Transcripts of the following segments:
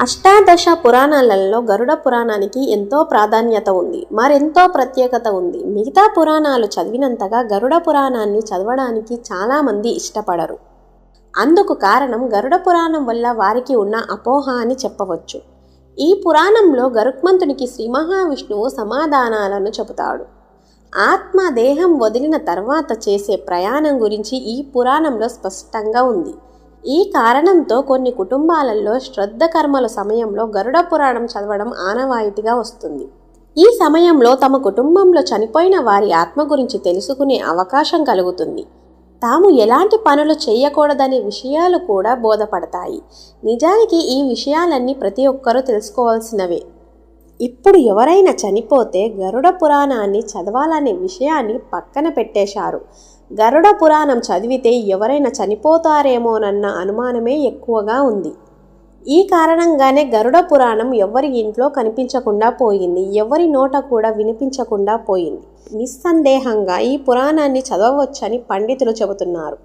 అష్టాదశ పురాణాలలో గరుడ పురాణానికి ఎంతో ప్రాధాన్యత ఉంది. మరెంతో ప్రత్యేకత ఉంది. మిగతా పురాణాలు చదివినంతగా గరుడ పురాణాన్ని చదవడానికి చాలామంది ఇష్టపడరు. అందుకు కారణం గరుడ పురాణం వల్ల వారికి ఉన్న అపోహ అని చెప్పవచ్చు. ఈ పురాణంలో గరుక్మంతునికి శ్రీ మహావిష్ణువు సమాధానాలను చెబుతాడు. ఆత్మ దేహం వదిలిన తర్వాత చేసే ప్రయాణం గురించి ఈ పురాణంలో స్పష్టంగా ఉంది. ఈ కారణంతో కొన్ని కుటుంబాలలో శ్రద్ధ కర్మల సమయంలో గరుడ పురాణం చదవడం ఆనవాయితీగా వస్తుంది. ఈ సమయంలో తమ కుటుంబంలో చనిపోయిన వారి ఆత్మ గురించి తెలుసుకునే అవకాశం కలుగుతుంది. తాము ఎలాంటి పనులు చేయకూడదనే విషయాలు కూడా బోధపడతాయి. నిజానికి ఈ విషయాలన్నీ ప్రతి ఒక్కరూ తెలుసుకోవాల్సినవే. ఇప్పుడు ఎవరైనా చనిపోతే గరుడ పురాణాన్ని చదవాలనే విషయాన్ని పక్కన పెట్టేశారు. గరుడ పురాణం చదివితే ఎవరైనా చనిపోతారేమోనన్న అనుమానమే ఎక్కువగా ఉంది. ఈ కారణంగానే గరుడ పురాణం ఎవరి ఇంట్లో కనిపించకుండా పోయింది ఎవరి నోట కూడా వినిపించకుండా పోయింది. నిస్సందేహంగా ఈ పురాణాన్ని చదవవచ్చని పండితులు చెబుతున్నారు.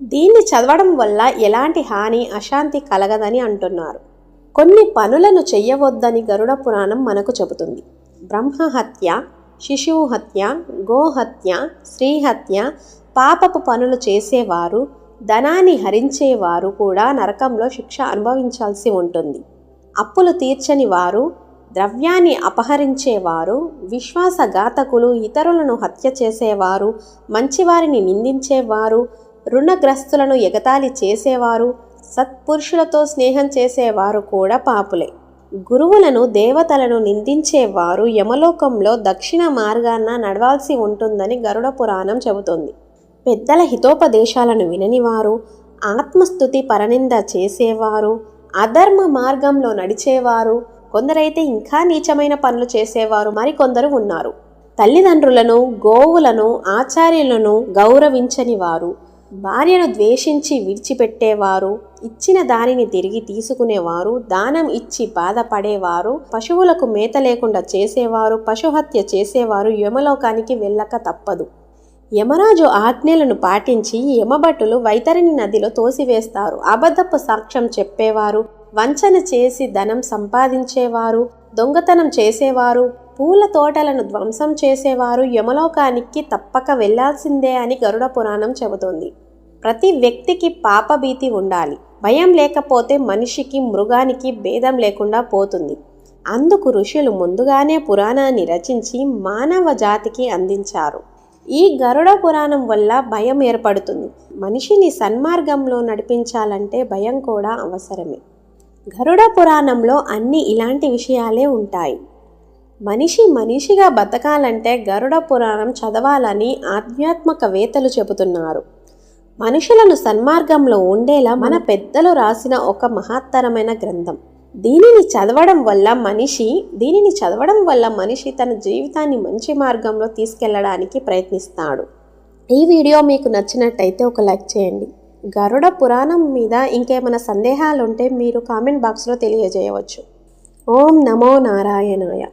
దీన్ని చదవడం వల్ల ఎలాంటి హాని అశాంతి కలగదని అంటున్నారు. కొన్ని పనులను చెయ్యవద్దని గరుడ పురాణం మనకు చెబుతుంది. బ్రహ్మహత్య శిశువు హత్య గోహత్య స్త్రీహత్య పాపపు పనులు చేసేవారు ధనాన్ని హరించేవారు కూడా నరకంలో శిక్ష అనుభవించాల్సి ఉంటుంది. అప్పులు తీర్చని వారు ద్రవ్యాన్ని అపహరించేవారు విశ్వాసఘాతకులు ఇతరులను హత్య చేసేవారు మంచివారిని నిందించేవారు రుణగ్రస్తులను ఎగతాళి చేసేవారు సత్పురుషులతో స్నేహం చేసేవారు కూడా పాపులే. గురువులను దేవతలను నిందించేవారు యమలోకంలో దక్షిణ మార్గాన నడవాల్సి ఉంటుందని గరుడ పురాణం చెబుతుంది. పెద్దల హితోపదేశాలను విననివారు ఆత్మస్థుతి పరనింద చేసేవారు అధర్మ మార్గంలో నడిచేవారు కొందరైతే ఇంకా నీచమైన పనులు చేసేవారు మరికొందరు ఉన్నారు. తల్లిదండ్రులను గోవులను ఆచార్యులను గౌరవించని వారు భార్యను ద్వేషించి విడిచిపెట్టేవారు ఇచ్చిన దానిని తిరిగి తీసుకునేవారు దానం ఇచ్చి బాధపడేవారు పశువులకు మేత లేకుండా చేసేవారు పశుహత్య చేసేవారు యమలోకానికి వెళ్ళక తప్పదు. యమరాజు ఆజ్ఞలను పాటించి యమభటులు వైతరిని నదిలో తోసివేస్తారు. అబద్ధపు సాక్ష్యం చెప్పేవారు వంచన చేసి ధనం సంపాదించేవారు దొంగతనం చేసేవారు పూల తోటలను ధ్వంసం చేసేవారు యమలోకానికి తప్పక వెళ్ళాల్సిందే అని గరుడ పురాణం చెబుతోంది. ప్రతి వ్యక్తికి పాపభీతి ఉండాలి. భయం లేకపోతే మనిషికి మృగానికి భేదం లేకుండా పోతుంది. అందుకు ఋషులు ముందుగానే పురాణాన్ని రచించి మానవ జాతికి అందించారు. ఈ గరుడ పురాణం వల్ల భయం ఏర్పడుతుంది. మనిషిని సన్మార్గంలో నడిపించాలంటే భయం కూడా అవసరమే. గరుడ పురాణంలో అన్ని ఇలాంటి విషయాలే ఉంటాయి. మనిషి మనిషిగా బతకాలంటే గరుడ పురాణం చదవాలని ఆధ్యాత్మికవేత్తలు చెబుతున్నారు. మనుషులను సన్మార్గంలో ఉండేలా మన పెద్దలు రాసిన ఒక మహత్తరమైన గ్రంథం. దీనిని చదవడం వల్ల మనిషి దీనిని చదవడం వల్ల మనిషి తన జీవితాన్ని మంచి మార్గంలో తీసుకెళ్ళడానికి ప్రయత్నిస్తాడు. ఈ వీడియో మీకు నచ్చినట్టయితే ఒక లైక్ చేయండి. గరుడ పురాణం మీద ఇంకేమైనా సందేహాలు ఉంటే మీరు కామెంట్ బాక్స్లో తెలియజేయవచ్చు. ఓం నమో నారాయణాయ.